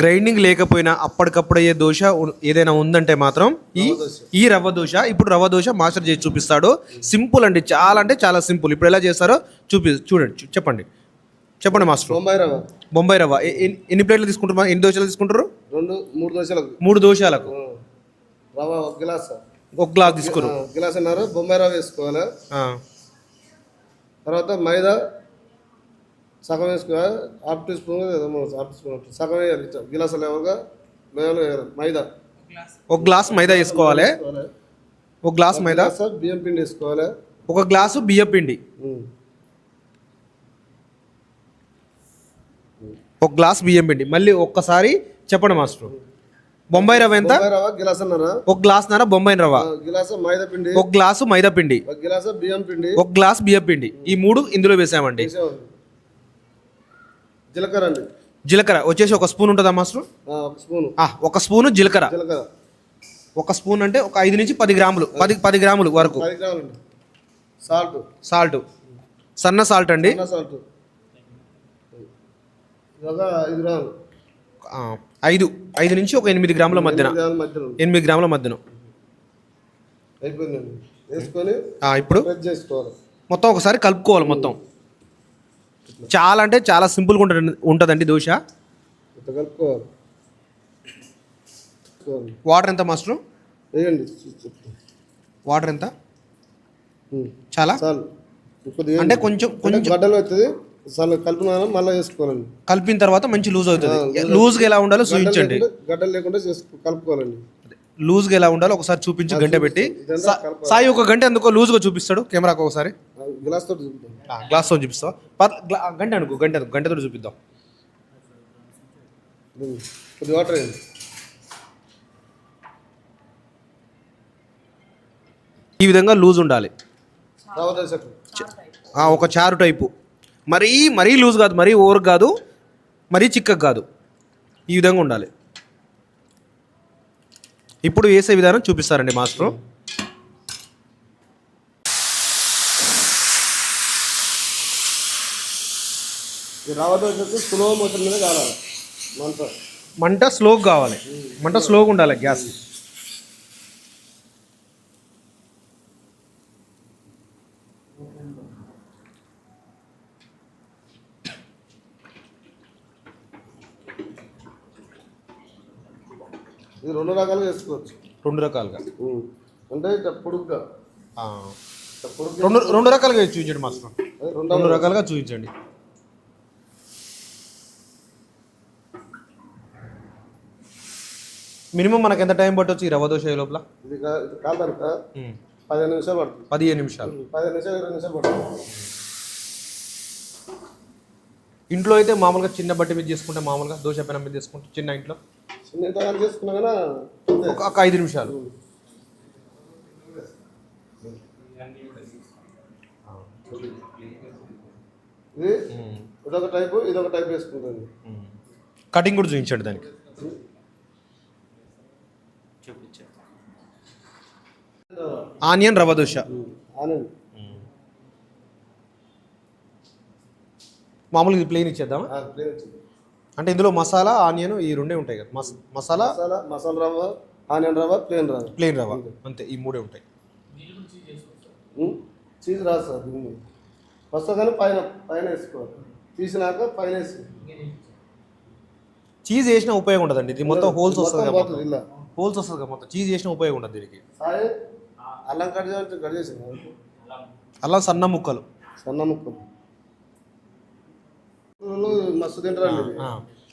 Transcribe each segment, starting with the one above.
Grinding లేకపోయినా అప్పటికప్పుడు అయ్యే దోశ ఏదైనా ఉందంటే మాత్రం ఈ ఈ రవ్వ దోశ ఇప్పుడు రవ్వ దోశ మాస్టర్ చేసి చూపిస్తాడు. సింపుల్ అండి చాలా అంటే చాలా సింపుల్. ఇప్పుడు ఎలా చేస్తారో చూపి చూడండి చెప్పండి. చెప్పండి మాస్టర్. బొంబాయి రవ్వ. బొంబాయి రవ్వ. ఎన్ని- ప్లేట్లు తీసుకుంటారు ఎన్ని దోశలు తీసుకుంటారు? రెండు మూడు దోశలకు. మూడు దోశలకు. రవ్వ ఒక గిలాస్. ఒక గ్లాస్ తీసుకురు. గిలాస్ అన్నారు బొంబాయి రవ్వ వేసుకోవాలి. తర్వాత మైదా సగం వేసుకోవాలి half teaspoon half teaspoon సగం వేయాలి ఇట్లా. గిలాస్ లేవగా మేలు వేయాలి మైదా. ఒక గ్లాస్ మైదా వేసుకోవాలి. ఒక గ్లాస్ మైదా. గిలాస్ బియ్యం పిండి వేసుకోవాలి. ఒక గ్లాసు బియ్య పిండి. ఒక గ్లాస్ బియ్యం పిండి. మళ్ళీ ఒక్కసారి చెప్పండి మాస్టర్. బొంబాయి రవ్వ ఎంత? ఒక గ్లాస్ నార బొంబాయి రవ్వ? గిలాస్ మైదా పిండి. ఒక గ్లాసు మైదా పిండి. ఒక గిలాస్ బియ్యం పిండి. ఒక గ్లాస్ బియ్య పిండి. ఈ మూడు ఇందులో వేసామండి. జీలకర్ర అండి. జీలకర్ర. వచ్చేసి ఒక స్పూన్ ఉంటుందా మాస్టర్? ఒక స్పూను. ఒక స్పూను జీలకర్ర. జీలకర్ర. ఒక స్పూన్ అంటే ఒక ఐదు నుంచి పది గ్రాములు. పది పది గ్రాములు వరకు. పది గ్రాములండి సాల్ట్. సాల్ట్. సన్న సాల్ట్ అండి. సాల్ట్. ఐదు గ్రాములు. ఐదు. ఐదు నుంచి ఒక ఎనిమిది గ్రాముల మధ్యన. ఎనిమిది గ్రాముల గ్రాముల మధ్యన ఇప్పుడు? మొత్తం ఒకసారి కలుపుకోవాలి మొత్తం. చాలా అంటే చాలా సింపుల్గా ఉంటుంది ఉంటుందండి దోశ. వాటర్ ఎంత మాస్టర్. వాటర్ ఎంత. చాలా అంటే కొంచెం కొంచెం గడ్డలు అవుతుంది కలిపిన మళ్ళీ వేసుకోవాలండి కలిపిన తర్వాత మంచి లూజ్ అవుతుంది లూజ్గా ఎలా ఉండాలో చూపించండి గడ్డలు లేకుండా కలుపుకోవాలండి లూజ్గా ఎలా ఉండాలో ఒకసారి చూపించి గంట పెట్టి. సాయి ఒక గంట ఎందుకో లూజ్గా చూపిస్తాడు కెమెరాకు ఒకసారి గ్లాస్ తోటి చూపుతాం గ్లాస్తో చూపిస్తావా? పర్- గ్లా- గంట అనుకో గంట అనుకో గంటతో చూపిద్దాం. ఉమ్. కొద్దిగా వాటర్ వేయండి ఈ విధంగా లూజ్ ఉండాలి. ఒక చారు టైపు. మరీ మరీ లూజ్ కాదు మరీ ఓవర్ కాదు మరీ చిక్కగా కాదు. ఈ విధంగా ఉండాలి. ఇప్పుడు వేసే విధానం చూపిస్తారండి మాస్టర్. దోశకు స్లో మోషన్ మీద కావాలి. మంట. మంట స్లోగా కావాలి. మంట స్లోగా ఉండాలి గ్యాస్. ఇది రెండు రకాలుగా వేసుకోవచ్చు రెండు రకాలుగా. అంటే పొడుగ్గా. రెండు రెండు రకాలుగా చూపించండి మాస్టర్. రెండు రకాలుగా చూపించండి. మినిమం మనకి ఎంత టైం పట్టవచ్చు ఈ రవ్వ దోశ లోపల? ఇది కా- ఇది కాలదానిక పదిహేను నిమిషాలు పడుతుంది. పదిహేను నిమిషాలు. పదిహేను నిమిషాలు ఇరవై నిమిషాలు పడుతుంది. ఇంట్లో అయితే మామూలుగా చిన్న బట్టి మీద చేసుకుంటే మామూలుగా దోశ పెనం మీద చేసుకుంటే చిన్న ఇంట్లో? చిన్న ఇంతగానే చేసుకున్నా ఒక ఐదు నిమిషాలు. ఇది ఇదొక టైపు ఇదొక టైప్ వేసుకుంటుంది. కటింగ్ కూడా చూపించండి దానికి. ఆనియన్ రవ్వ దోశ. మామూలుగా ఇది ప్లేన్ ఇచ్చేద్దామా? అంటే ఇందులో మసాలా ఆనియన్ ఈ రెండే ఉంటాయి కదా. మస్ మసాలా మసాలా మసాలా రవ్వ ఆనియన్ రవ్వ ప్లేన్ రవ్వ. ప్లేన్ రవ్వ. అంతే. ఈ మూడే ఉంటాయి. చీజ్ రాదు సార్ ఫస్ట్ కానీ పైన పైన వేసుకోవాలి. తీసినాక పైన వేసి చీజ్ వేసిన ఉపయోగం ఉండదండి. ఇది మొత్తం హోల్స్ వస్తుంది కదా హోల్స్ వస్తుంది కదా మొత్తం. చీజ్ చేసిన ఉపయోగం ఉండదు దీనికి. అల్లం కట్ చేయాలంటే కట్ చేసింది అలా సన్న ముక్కలు. సన్న ముక్కలు. మస్తు. ఆ.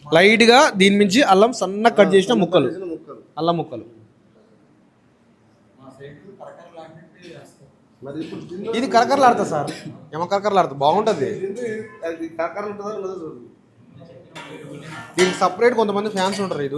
లైట్గా దీని నుంచి అల్లం సన్న కట్ చేసిన ముక్కలు. చేసిన ముక్కలు. అల్లం ముక్కలు. ఇది కరకరలాడుతుంది సార్. ఏమో కరకరలాడుతుంది. బాగుంటుంది. కాకర ఉంటుందా దీనికి సపరేట్ కొంతమంది ఫ్యాన్స్ ఉంటారు ఈ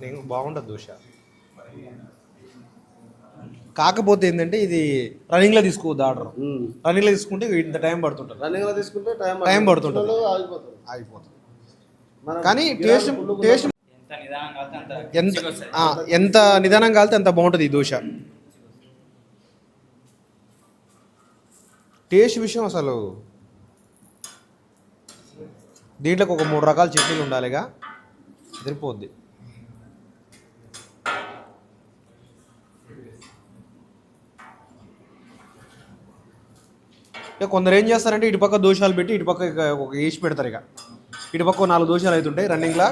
నేను బాగుంటుంది దోశ కాకపోతే ఏంటంటే ఇది రన్నింగ్లో తీసుకోవద్దు ఆర్డర్. ఉమ్. రన్నింగ్లో తీసుకుంటే ఇంత టైం పడుతుంటుంది. రన్నింగ్లో తీసుకుంటే టైం టైం పడుతుంటుంది. చిన్నలో ఆగిపోతుంది కానీ టేస్ట్ టేస్ట్ ఎంత నిదానం కాలితే అంత ఎంత రుచిగా వస్తది. ఆ, ఎంత నిదానం కాలితే అంత బాగుంటుంది ఈ దోశ. టేస్ట్ విషయం అసలు దీంట్లోకి ఒక మూడు రకాల చట్నీలు ఉండాలిగా. సరిపోద్ది. ఇక కొందరు ఏం చేస్తారంటే ఇటు పక్క దోషాలు పెట్టి ఇటు పక్క ఇక ఒక వేసి పెడతారు ఇక. ఇటు పక్క నాలుగు దోషాలు అవుతుంటాయి రన్నింగ్లో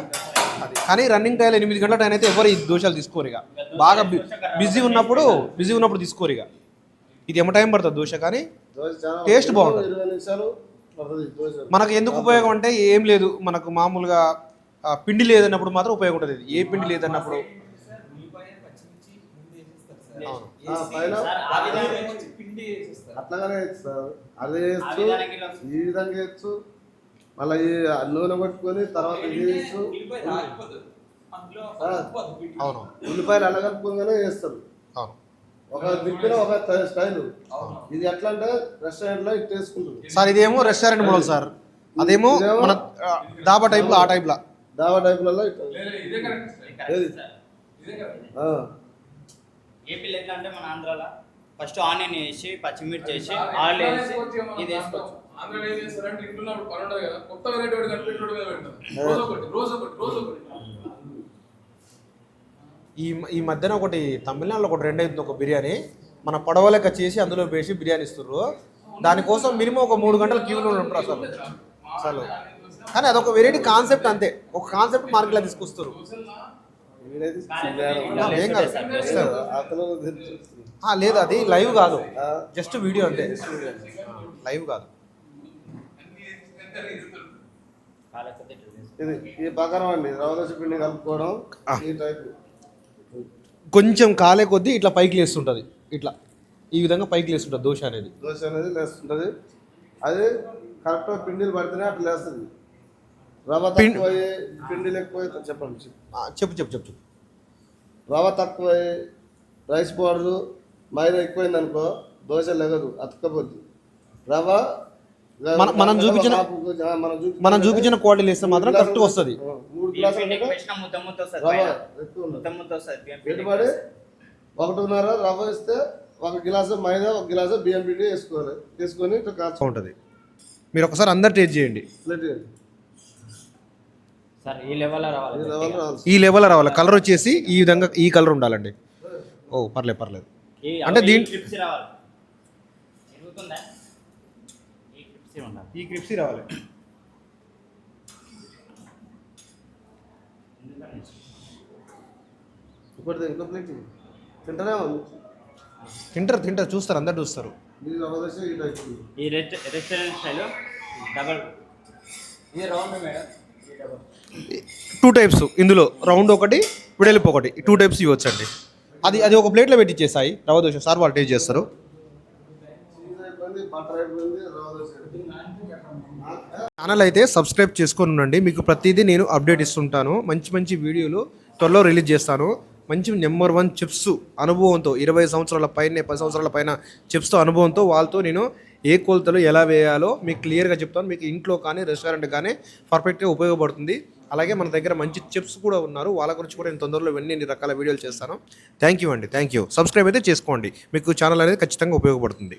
అది కానీ రన్నింగ్ టైం ఎనిమిది గంటల టైం అయితే ఎవరు ఈ దోషాలు తీసుకోరు ఇక. బాగా బిజీ ఉన్నప్పుడు బిజీ ఉన్నప్పుడు తీసుకోరు ఇక. ఇది ఎమ టైం పడుతుంది దోశ కానీ టేస్ట్ బాగుంటుంది. మనకు ఎందుకు ఉపయోగం అంటే ఏం లేదు. మనకు మామూలుగా పిండి లేదన్నప్పుడు మాత్రం ఉపయోగం ఉంటుంది ఇది. ఏ పిండి లేదన్నప్పుడు? అవును ఆ, ఆ అట్లాగానే సార్ అదే ఆ ఇలా ఈ విధంగా వేయచ్చు మళ్ళీ నూనె కొట్టుకొని తర్వాత ఆ, అవును. ఉల్లిపాయలు అలగలుపుకోగానే వేస్తారు అవును. ఒక దిక్కున ఒక స్టైల్. ఇది ఎట్లా అంటే రెస్టారెంట్లో ఇట్ వేసుకుంటుంది సార్ ఇదేమో రెస్టారెంట్ మోడల్ సార్. అదేమో మన ఆ, డాబా టైప్లో ఆ టైప్లో. దావా టైపులలో ఇట్లా. ఏది? ఆ, ఏపీలో ఎట్లా అంటే మన ఆంధ్రాలో ఫస్ట్ ఆనియన్ వేసి పచ్చిమిర్చి వేసి ఆయిల్ వేసి ఇది వేసుకోవచ్చు. ఆంధ్రాలో ఏం చేస్తారంటే ఇంట్లో ఉన్నప్పుడు పని ఉండదు కదా కొత్త వెరైటీ ఒకటి కనిపెట్టి మీద పెడతారు. రోజు ఒకటి రోజు ఒకటి రోజు ఒకటి. ఈ ఈ మధ్యన ఒకటి తమిళనాడులో ఒకటి రెండు అవుతుంది ఒక బిర్యానీ. మన పడవ లెక్క చేసి అందులో వేసి బిర్యానీ ఇస్తుర్రు. దానికోసం మినిమం ఒక మూడు గంటల క్యూలో ఉంటారు అసలు. అసలు. కానీ అదొక వెరైటీ కాన్సెప్ట్ అంతే. ఒక కాన్సెప్ట్ మార్కెట్లో తీసుకొస్తారు లేదు అది లైవ్ కాదు. జస్ట్ వీడియో అంతే. లైవ్ కాదు. ఇది ఈ బకరం అండి. రవదశ పిండి కలుపుకోవడం ఆ. ఈ టైప్ కొంచెం కాలే కొద్దీ ఇట్లా పైకి లేస్తుంటుంది. ఇట్లా. ఈ విధంగా పైకి లేస్తుంటుంది దోశ అనేది. దోశ అనేది లేస్తుంటది. అది కరెక్ట్ పిండిలు పడితేనే అట్లా లేస్తుంది. రవ తక్కువ పిండిలు ఎక్కువ చెప్పండి చెప్పు. ఆ, చెప్పు చెప్పు చెప్పు. రవ తక్కువ రైస్ పౌడర్ మైదా ఎక్కువైంది అనుకో దోశ లెగదు అతుక్కపోద్ది. రవ మన- చూపించిన- మనం చూపించిన క్వాలిటీ వేస్తే మాత్రం కరెక్ట్ వస్తుంది. పెట్టుబడి ఒకటిన్నర రవ్వ ఇస్తే ఒక గిలాసు మైదా ఒక గిలాసు బియ్యం పిండి వేసుకోవాలి. వేసుకొని ఇట్లా కాల్చుకోవాలి. ఉంటుంది మీరు ఒకసారి అందరు టేస్ట్ చేయండి. ఈ లెవెల్లో ఈ రావాలి లెవెల్ రావాలి ఈ లెవెల్ రావాలి. కలర్ వచ్చేసి ఈ విధంగా ఈ కలర్ ఉండాలండి. ఓ పర్లేదు పర్లేదు. అంటే దీని- ఈ క్రిప్సీ రావాలి. తింటారు తింటారు చూస్తారు అందరు చూస్తారు. ఈ రెస్టారెంట్ స్టైల్ డబల్ ఇది రౌండ్ మేడం. ఇది డబల్ టూ టైప్స్ ఇందులో రౌండ్ ఒకటి విడలిపు ఒకటి. టూ టైప్స్ ఇవ్వచ్చండి. అది అది ఒక ప్లేట్లో పెట్టి ఇచ్చేసాయి. రవ్వ దోశ సార్ వాళ్ళు టేస్ట్ చేస్తారు. ఛానల్ అయితే సబ్స్క్రైబ్ చేసుకొని ఉండండి. మీకు ప్రతిదీ నేను అప్డేట్ ఇస్తుంటాను. మంచి మంచి వీడియోలు త్వరలో రిలీజ్ చేస్తాను. మంచి నెంబర్ వన్ చిప్స్ అనుభవంతో ఇరవై సంవత్సరాల పైన పది సంవత్సరాల పైన చిప్స్తో అనుభవంతో వాళ్ళతో నేను ఏ కొలతలు ఎలా వేయాలో మీకు క్లియర్గా చెప్తాను. మీకు ఇంట్లో కానీ రెస్టారెంట్ కానీ పర్ఫెక్ట్గా ఉపయోగపడుతుంది. అలాగే మన దగ్గర మంచి చిప్స్ కూడా ఉన్నారు. వాళ్ళ గురించి కూడా నేను తొందరలో ఇవన్నీ ఎన్ని రకాల వీడియోలు చేస్తాను. థ్యాంక్ యూ అండి. థ్యాంక్ యూ సబ్స్క్రైబ్ అయితే చేసుకోండి. మీకు ఛానల్ అనేది ఖచ్చితంగా ఉపయోగపడుతుంది.